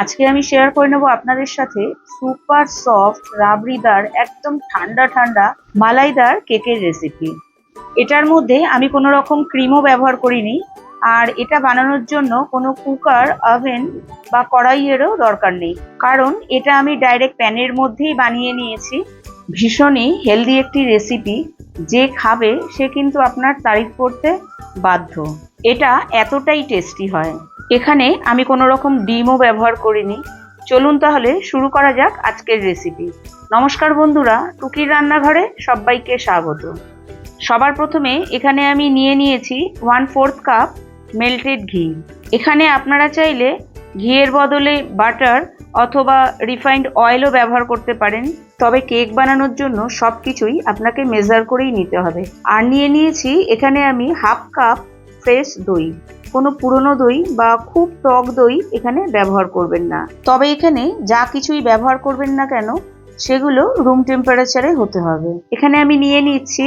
আজকে আমি শেয়ার করে নেব আপনাদের সাথে সুপার সফট রাবড়িদার, একদম ঠান্ডা ঠান্ডা মালাইদার কেকের রেসিপি এটার মধ্যে আমি কোনো রকম ক্রিমও ব্যবহার করিনি, আর এটা বানানোর জন্য কোনো কুকার ওভেন বা কড়াইয়েরও দরকার নেই। কারণ এটা আমি ডাইরেক্ট প্যানের মধ্যেই বানিয়ে নিয়েছি। ভীষণই হেলদি একটি রেসিপি যে খাবে সে কিন্তু আপনার তারিফ করতে বাধ্য। এটা এতটাই টেস্টি হয়। এখানে আমি কোনো রকম ডিমও ব্যবহার করিনি। চলুন তাহলে শুরু করা যাক আজকের রেসিপি নমস্কার বন্ধুরা, টুকির রান্নাঘরে সবাইকে স্বাগত। সবার প্রথমে এখানে আমি নিয়ে নিয়েছি ওয়ান ফোর্থ কাপ মেল্টেড ঘি। এখানে আপনারা চাইলে ঘিয়ের বদলে বাটার অথবা রিফাইন্ড অয়েলও ব্যবহার করতে পারেন। তবে কেক বানানোর জন্য সব কিছুই আপনাকে মেজার করেই নিতে হবে। আর নিয়ে নিয়েছি এখানে আমি হাফ কাপ ফ্রেশ দই। কোনো পুরনো দই বা খুব টক দই এখানে ব্যবহার করবেন না। তবে এখানে যা কিছুই ব্যবহার করবেন না কেন, সেগুলো রুম টেম্পারেচারে হতে হবে। এখানে আমি নিয়ে নিচ্ছি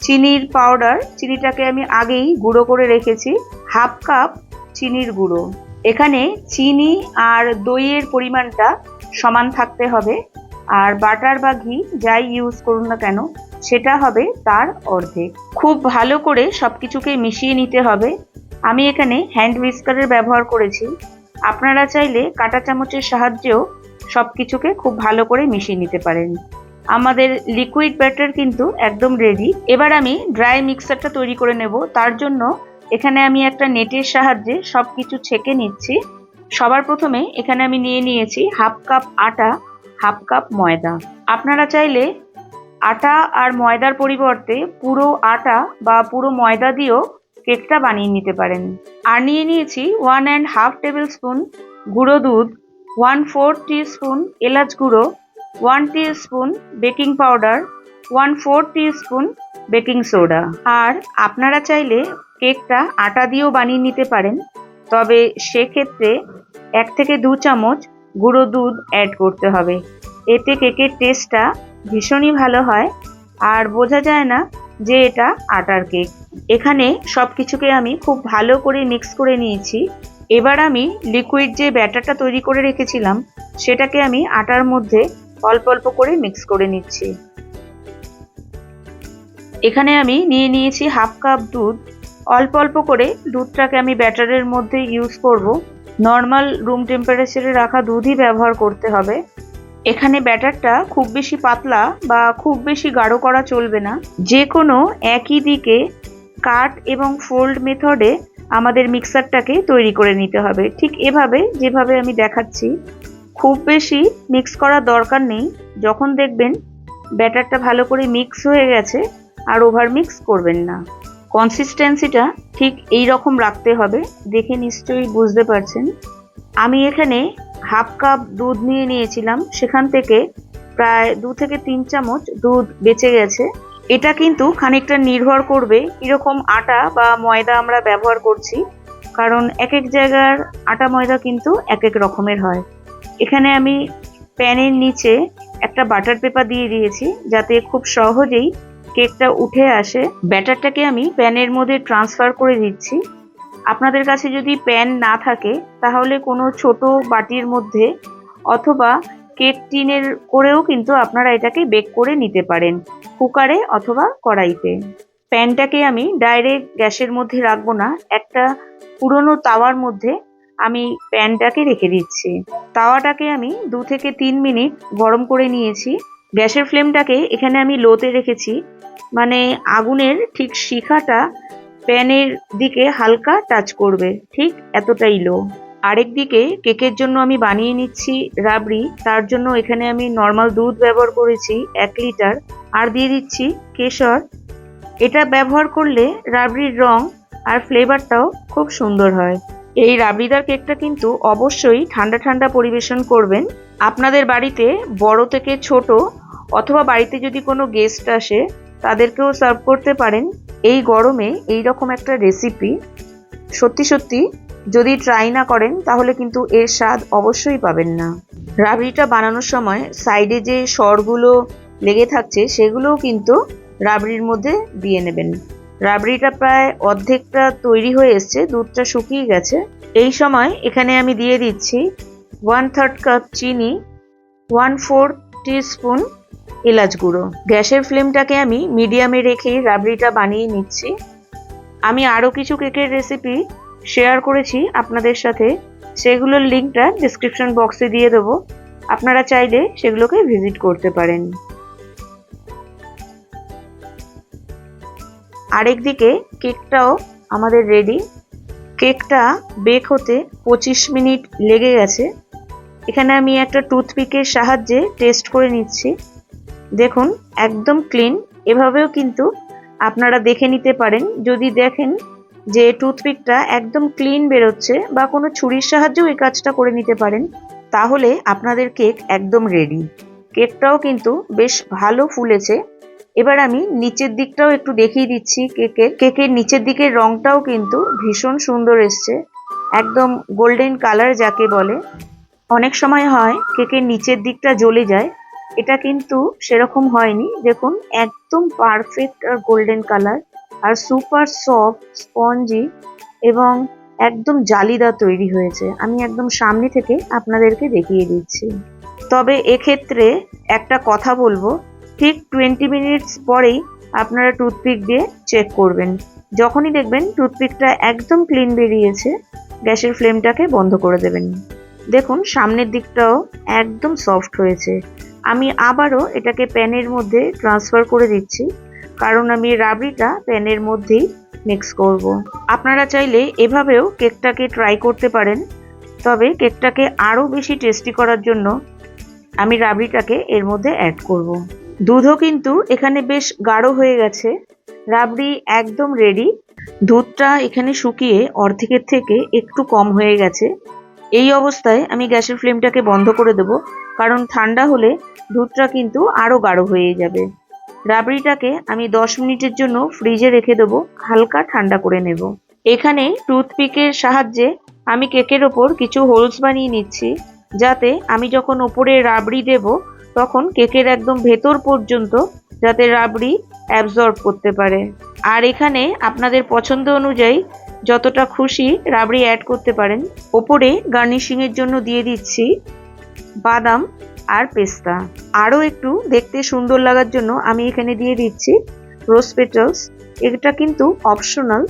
চিনির পাউডার চিনিটাকে আমি আগেই গুঁড়ো করে রেখেছি হাফ কাপ চিনির গুঁড়ো। এখানে চিনি আর দইয়ের পরিমাণটা সমান থাকতে হবে। আর বাটার বা ঘি যাই ইউজ করুন না কেন, সেটা হবে তার অর্ধেক। খুব ভালো করে সব কিছুকে মিশিয়ে নিতে হবে। আমি এখানে হ্যান্ড উইস্কারের ব্যবহার করেছি। আপনারা চাইলে কাঁটা চামচের সাহায্যেও সব কিছুকে খুব ভালো করে মিশিয়ে নিতে পারেন। আমাদের লিকুইড ব্যাটার কিন্তু একদম রেডি এবার আমি ড্রাই মিক্সারটা তৈরি করে নেব। তার জন্য এখানে আমি একটা নেটের সাহায্যে সব কিছু ছেঁকে নিচ্ছি। সবার প্রথমে এখানে আমি নিয়ে নিয়েছি হাফ কাপ আটা হাফ কাপ ময়দা। আপনারা চাইলে আটা আর ময়দার পরিবর্তে পুরো আটা বা পুরো ময়দা দিয়েও কেকটা বানিয়ে নিতে পারেন। আর নিয়ে নিয়েছি one and half tablespoon গুঁড়ো দুধ ওয়ান ফোর স্পুন এলাচ গুঁড়ো one spoon baking powder one four spoon baking soda আর আপনারা চাইলে কেকটা আটা দিয়েও বানিয়ে নিতে পারেন, তবে সেক্ষেত্রে এক থেকে দু চামচ গুঁড়ো দুধ অ্যাড করতে হবে। এতে কেকের টেস্টটা ভীষণই ভালো হয়। আর বোঝা যায় না যে এটা আটার কেক এখানে সব কিছুকে আমি খুব ভালো করে মিক্স করে নিয়েছি। এবার আমি লিকুইড যে ব্যাটারটা তৈরি করে রেখেছিলাম, সেটাকে আমি আটার মধ্যে অল্প অল্প করে মিক্স করে নিচ্ছি। এখানে আমি নিয়ে নিয়েছি হাফ কাপ দুধ। অল্প অল্প করে দুধটাকে আমি ব্যাটারের মধ্যে ইউজ করব। নর্মাল রুম টেম্পারেচারে রাখা দুধই ব্যবহার করতে হবে। এখানে ব্যাটারটা খুব বেশি পাতলা বা খুব বেশি গাঢ় করা চলবে না। যে কোনো একই দিকে কাট এবং ফোল্ড মেথডে আমাদের মিক্সারটাকে তৈরি করে নিতে হবে। ঠিক এভাবে যেভাবে আমি দেখাচ্ছি, খুব বেশি মিক্স করার দরকার নেই। যখন দেখবেন ব্যাটারটা ভালো করে মিক্স হয়ে গেছে আর ওভার মিক্স করবেন না। কনসিস্টেন্সিটা ঠিক এই রকম রাখতে হবে। দেখে নিশ্চয়ই বুঝতে পারছেন। আমি এখানে হাফ কাপ দুধ নিয়ে নিয়েছিলাম। সেখান থেকে প্রায় দু থেকে তিন চামচ দুধ বেঁচে গেছে। এটা কিন্তু খানিকটা নির্ভর করবে কীরকম আটা বা ময়দা আমরা ব্যবহার করছি। কারণ এক এক জায়গার আটা ময়দা কিন্তু এক এক রকমের হয়। এখানে আমি প্যানের নিচে একটা বাটার পেপার দিয়ে দিয়েছি, যাতে খুব সহজেই কেকটা উঠে আসে। ব্যাটারটাকে আমি প্যানের মধ্যে ট্রান্সফার করে দিচ্ছি। আপনাদের কাছে যদি প্যান না থাকে, তাহলে কোনো ছোট বাটির মধ্যে অথবা কেক টিনের করেও কিন্তু আপনারা এটাকে বেক করে নিতে পারেন, কুকারে অথবা কড়াইতে। প্যানটাকে আমি ডাইরেক্ট গ্যাসের মধ্যে রাখব না, একটা পুরনো তাওয়ার মধ্যে আমি প্যানটাকে রেখে দিচ্ছি। তাওয়াটাকে আমি দু থেকে তিন মিনিট গরম করে নিয়েছি। গ্যাসের ফ্লেমটাকে এখানে আমি লোতে রেখেছি মানে আগুনের ঠিক শিখাটা প্যানের দিকে হালকা টাচ করবে, ঠিক? এতটাই লো আরেক দিকে কেকের জন্য আমি বানিয়ে নিচ্ছি রাবড়ি, তার জন্য এখানে আমি নর্মাল দুধ ব্যবহার করেছি এক লিটার আর দিয়ে দিচ্ছি কেশর। এটা ব্যবহার করলে রাবড়ির রং আর ফ্লেভারটাও খুব সুন্দর হয়। এই রাবড়িদার কেকটা কিন্তু অবশ্যই ঠান্ডা ঠান্ডা পরিবেশন করবেন। আপনাদের বাড়িতে বড় থেকে ছোট অথবা বাড়িতে যদি কোনো গেস্ট আসে, তাদেরকেও সার্ভ করতে পারেন। এই গরমে এই রকম একটা রেসিপি সত্যি সত্যি যদি ট্রাই না করেন, তাহলে কিন্তু এর স্বাদ অবশ্যই পাবেন না। রাবড়িটা বানানোর সময় সাইডে যে সরগুলো লেগে থাকছে, সেগুলোও কিন্তু রাবড়ির মধ্যে দিয়ে নেবেন। রাবড়িটা প্রায় অর্ধেকটা তৈরি হয়ে এসছে, দুধটা শুকিয়ে গেছে। এই সময় এখানে আমি দিয়ে দিচ্ছি ওয়ান থার্ড কাপ চিনি ওয়ান ফোর স্পুন এলাচ গুঁড়ো। গ্যাসের ফ্লেমটাকে আমি মিডিয়ামে রেখেই রাবড়িটা বানিয়ে নিচ্ছি। আমি আরও কিছু কেকের রেসিপি শেয়ার করেছি আপনাদের সাথে। সেগুলোর লিঙ্কটা ডিসক্রিপশন বক্সে দিয়ে দেবো। আপনারা চাইলে সেগুলোকে ভিজিট করতে পারেন। আরেকদিকে কেকটাও আমাদের রেডি কেকটা বেক হতে পঁচিশ মিনিট লেগে গেছে। এখানে আমি একটা টুথপিকের সাহায্যে টেস্ট করে নিচ্ছি। দেখুন, একদম ক্লিন এভাবেও কিন্তু আপনারা দেখে নিতে পারেন। যদি দেখেন যে টুথপিকটা একদম ক্লিন বেরোচ্ছে বা কোনো ছুরির সাহায্যেও এই কাজটা করে নিতে পারেন, তাহলে আপনাদের কেক একদম রেডি কেকটাও কিন্তু বেশ ভালো ফুলেছে। এবার আমি নিচের দিকটাও একটু দেখিয়ে দিচ্ছি কেকের কেকের নিচের দিকের রংটাও কিন্তু ভীষণ সুন্দর এসছে। একদম গোল্ডেন কালার যাকে বলে। অনেক সময় হয় কেকের নিচের দিকটা জ্বলে যায় এটা কিন্তু সেরকম হয়নি। দেখুন, একদম পারফেক্ট আর গোল্ডেন কালার আর সুপার সফট স্পঞ্জি এবং একদম জালিদা তৈরি হয়েছে। আমি একদম সামনে থেকে আপনাদেরকে দেখিয়ে দিচ্ছি। তবে এক্ষেত্রে একটা কথা বলব, ঠিক টোয়েন্টি মিনিটস পরেই আপনারা টুথপিক দিয়ে চেক করবেন। যখনই দেখবেন টুথপিকটা একদম ক্লিন বেরিয়েছে, গ্যাসের ফ্লেমটাকে বন্ধ করে দেবেন। দেখুন, সামনের দিকটাও একদম সফট হয়েছে। আমি আবারও এটাকে প্যানের মধ্যে ট্রান্সফার করে দিচ্ছি, কারণ আমি রাবড়িটা প্যানের মধ্যেই মিক্স করব। আপনারা চাইলে এভাবেও কেকটাকে ট্রাই করতে পারেন, তবে কেকটাকে আরও বেশি টেস্টি করার জন্য আমি রাবড়িটাকে এর মধ্যে অ্যাড করব। দুধও কিন্তু এখানে বেশ গাঢ় হয়ে গেছে, রাবড়ি একদম রেডি দুধটা এখানে শুকিয়ে অর্ধেকের থেকে একটু কম হয়ে গেছে এই অবস্থায় আমি গ্যাসের ফ্লেমটাকে বন্ধ করে দেবো, কারণ ঠান্ডা হলে দুধটা কিন্তু আরও গাঢ় হয়ে যাবে। রাবড়িটাকে আমি দশ মিনিটের জন্য ফ্রিজে রেখে দেবো, হালকা ঠান্ডা করে নেব। এখানে টুথপিকের সাহায্যে আমি কেকের ওপর কিছু হোলস বানিয়ে নিচ্ছি, যাতে আমি যখন ওপরে রাবড়ি দেব, তখন কেকের একদম ভেতর পর্যন্ত যাতে রাবড়ি অ্যাবজর্ব করতে পারে। আর এখানে আপনাদের পছন্দ অনুযায়ী যতটা খুশি রাবড়ি অ্যাড করতে পারেন। ওপরে গার্নিশিংয়ের জন্য দিয়ে দিচ্ছি বাদাম আর পেস্তা। আরও একটু দেখতে সুন্দর লাগার জন্য আমি এখানে দিয়ে দিচ্ছি রোজ পেটালস এটা কিন্তু অপশনাল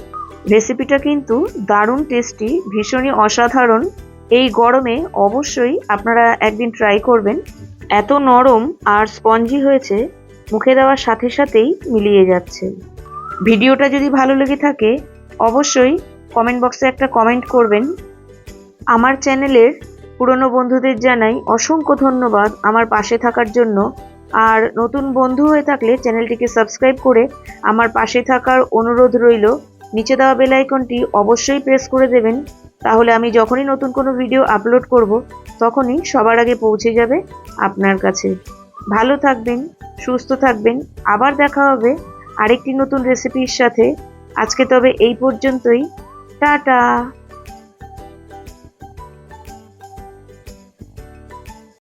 রেসিপিটা কিন্তু দারুণ টেস্টি ভীষণই অসাধারণ। এই গরমে অবশ্যই আপনারা একদিন ট্রাই করবেন। এত নরম আর স্পঞ্জি হয়েছে, মুখে দেওয়ার সাথে সাথেই মিলিয়ে যাচ্ছে। ভিডিওটা যদি ভালো লেগে থাকে অবশ্যই কমেন্ট বক্সে একটা কমেন্ট করবেন। আমার চ্যানেলের পুরনো বন্ধুদের জানাই অসংখ্য ধন্যবাদ আমার পাশে থাকার জন্য। আর নতুন বন্ধু হয়ে থাকলে চ্যানেলটিকে সাবস্ক্রাইব করে আমার পাশে থাকার অনুরোধ রইল। নিচে দেওয়া বেল আইকনটি অবশ্যই প্রেস করে দেবেন। তাহলে আমি যখনই নতুন কোনো ভিডিও আপলোড করব, তখনই সবার আগে পৌঁছে যাবে আপনার কাছে। ভালো থাকবেন, সুস্থ থাকবেন। আবার দেখা হবে আরেকটি নতুন রেসিপির সাথে। আজকে তবে এই পর্যন্তই টাটা।